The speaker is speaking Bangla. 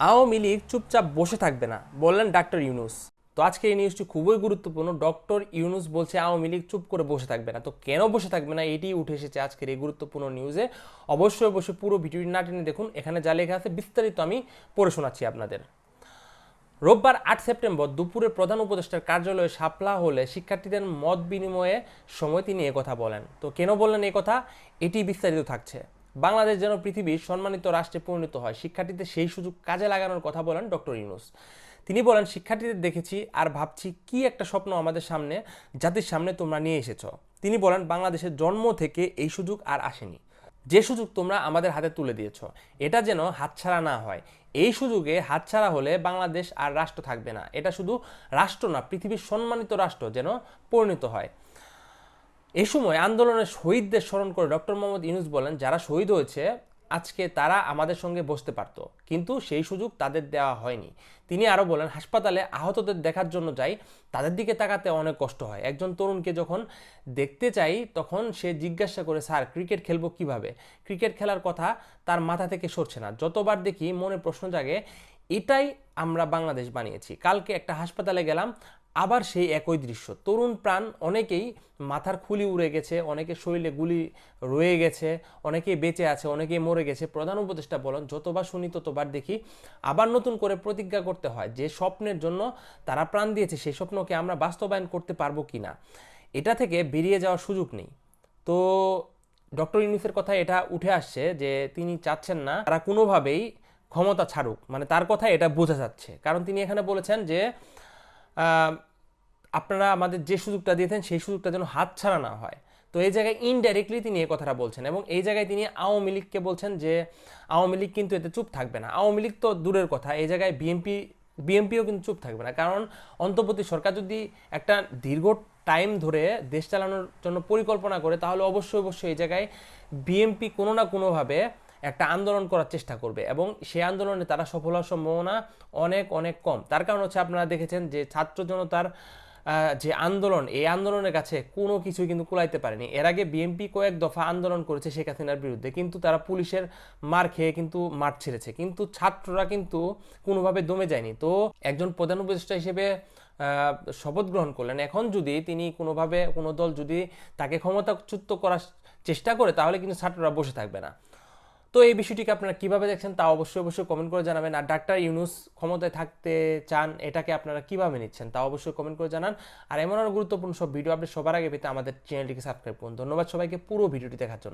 আওয়ামী লীগ চুপচাপ বসে থাকবে না, বললেন ডাক্তার ইউনুস। তো আজকে এই নিউজটি খুবই গুরুত্বপূর্ণ, ডক্টর ইউনুস বলছে আওয়ামী লীগ চুপ করে বসে থাকবে না। তো কেন বসে থাকবে না? এটি উঠে এসেছে আজকের এই গুরুত্বপূর্ণ নিউজে অবশ্যই অবশ্যই পুরো ভিডিওটি না টেনে দেখুন, এখানে যা লেখা আছে বিস্তারিত আমি পড়ে শোনাচ্ছি আপনাদের। রোববার আট সেপ্টেম্বর দুপুরে প্রধান উপদেষ্টার কার্যালয়ে সাপলা হলে শিক্ষার্থীদের মত বিনিময়ে সময় তিনি কথা বলেন। তো কেন বললেন কথা এটি বিস্তারিত থাকছে। বাংলাদেশ যেন পৃথিবীর সম্মানিত রাষ্ট্রে পরিণত হয়। শিক্ষার্থীদের সেই সুযোগ কাজে লাগানোর কথা বলেন ডক্টর ইউনুস। তিনি বলেন, শিক্ষার্থীদের দেখেছি আর ভাবছি কি একটা স্বপ্ন আমাদের সামনে, জাতির সামনে তোমরা নিয়ে এসেছ। তিনি বলেন, বাংলাদেশের জন্ম থেকে এই সুযোগ আর আসেনি। যে সুযোগ তোমরা আমাদের হাতে তুলে দিয়েছ, এটা যেন হাতছাড়া না হয়। এই সুযোগে হাতছাড়া হলে বাংলাদেশ আর রাষ্ট্র থাকবে না। এটা শুধু রাষ্ট্র না, পৃথিবীর সম্মানিত রাষ্ট্র যেন পরিণত হয়। এই সময় আন্দোলনের শহীদদের স্মরণ করে ডক্টর মোহাম্মদ ইউনুস বলেন, যারা শহীদ হয়েছে, আজকে তারা আমাদের সঙ্গে বসতে পারত। কিন্তু সেই সুযোগ তাদের দেওয়া হয়নি। তিনি আরও বলেন, হাসপাতালে আহতদের দেখার জন্য যাই, তাদের দিকে তাকাতে অনেক কষ্ট হয়। একজন তরুণকে যখন দেখতে চাই, তখন সে জিজ্ঞাসা করে, স্যার, ক্রিকেট খেলব কীভাবে? ক্রিকেট খেলার কথা তার মাথা থেকে সরছে না। যতবার দেখি মনে প্রশ্ন জাগে এটাই আমরা বাংলাদেশ বানিয়েছি। কালকে একটা হাসপাতালে গেলাম, আবার সেই একই দৃশ্য। তরুণ প্রাণ অনেকেই মাথার খুলি উড়ে গেছে অনেকে শরীরে গুলি রয়ে গেছে, অনেকেই বেঁচে আছে, অনেকেই মরে গেছে। প্রধান উপদেষ্টা বলেন যতবার শুনি, ততবার দেখি। আবার নতুন করে প্রতিজ্ঞা করতে হয় যে স্বপ্নের জন্য তারা প্রাণ দিয়েছে, সেই স্বপ্নকে আমরা বাস্তবায়ন করতে পারব কি না এটা থেকে বেরিয়ে যাওয়ার সুযোগ নেই। তো ডক্টর ইউনুসের কথা এটা উঠে আসছে যে তিনি চাচ্ছেন না, তারা কোনোভাবেই ক্ষমতা ছাড়ুক মানে তার কথা এটা বোঝা যাচ্ছে। কারণ তিনি এখানে বলেছেন যে আপনারা আমাদের যে সুযোগটা দিয়েছেন, সেই সুযোগটা যেন হাত ছাড়া না হয়। তো এই জায়গায় ইনডাইরেক্টলি তিনি এই কথাটা বলছেন এবং এই জায়গায় তিনি আওয়ামী লীগকে বলছেন যে, আওয়ামী লীগ কিন্তু এতে চুপ থাকবে না। আওয়ামী লীগ তো দূরের কথা, এই জায়গায় বিএনপি, বিএনপিও কিন্তু চুপ থাকবে না। কারণ অন্তর্বর্তী সরকার যদি একটা দীর্ঘ টাইম ধরে দেশ চালানোর জন্য পরিকল্পনা করে, তাহলে অবশ্যই অবশ্যই এই জায়গায় বিএনপি কোনো না কোনোভাবে একটা আন্দোলন করার চেষ্টা করবে এবং সেই আন্দোলনে তারা সফল হওয়ার সম্ভাবনা অনেক অনেক কম। তার কারণ হচ্ছে আপনারা দেখেছেন যে ছাত্র জনতার যে আন্দোলন, এই আন্দোলনের কাছে কোনো কিছুই কিন্তু কুলাইতে পারেনি। এর আগে বিএনপি কয়েক দফা আন্দোলন করেছে শেখ হাসিনার বিরুদ্ধে, কিন্তু তারা পুলিশের মার খেয়ে কিন্তু মাঠ ছেড়েছে। কিন্তু ছাত্ররা কিন্তু কোনোভাবে দমে যায়নি। তো একজন প্রধান উপদেষ্টা হিসেবে শপথ গ্রহণ করলেন। এখন যদি তিনি কোনোভাবে কোনো দল যদি তাকে ক্ষমতাচ্যুত করার চেষ্টা করে, তাহলে কিন্তু ছাত্ররা বসে থাকবে না। তো এই বিষয়টিকে আপনারা কীভাবে দেখছেন তা অবশ্যই অবশ্যই কমেন্ট করে জানাবেন। আর ডাক্তার ইউনুস ক্ষমতায় থাকতে চান, এটাকে আপনারা কীভাবে নিচ্ছেন তা অবশ্যই কমেন্ট করে জানান। আর এমন আরও গুরুত্বপূর্ণ সব ভিডিও আপনি সবার আগে পেতে আমাদের চ্যানেলটিকে সাবস্ক্রাইব করুন। ধন্যবাদ সবাইকে পুরো ভিডিওটি দেখার জন্য।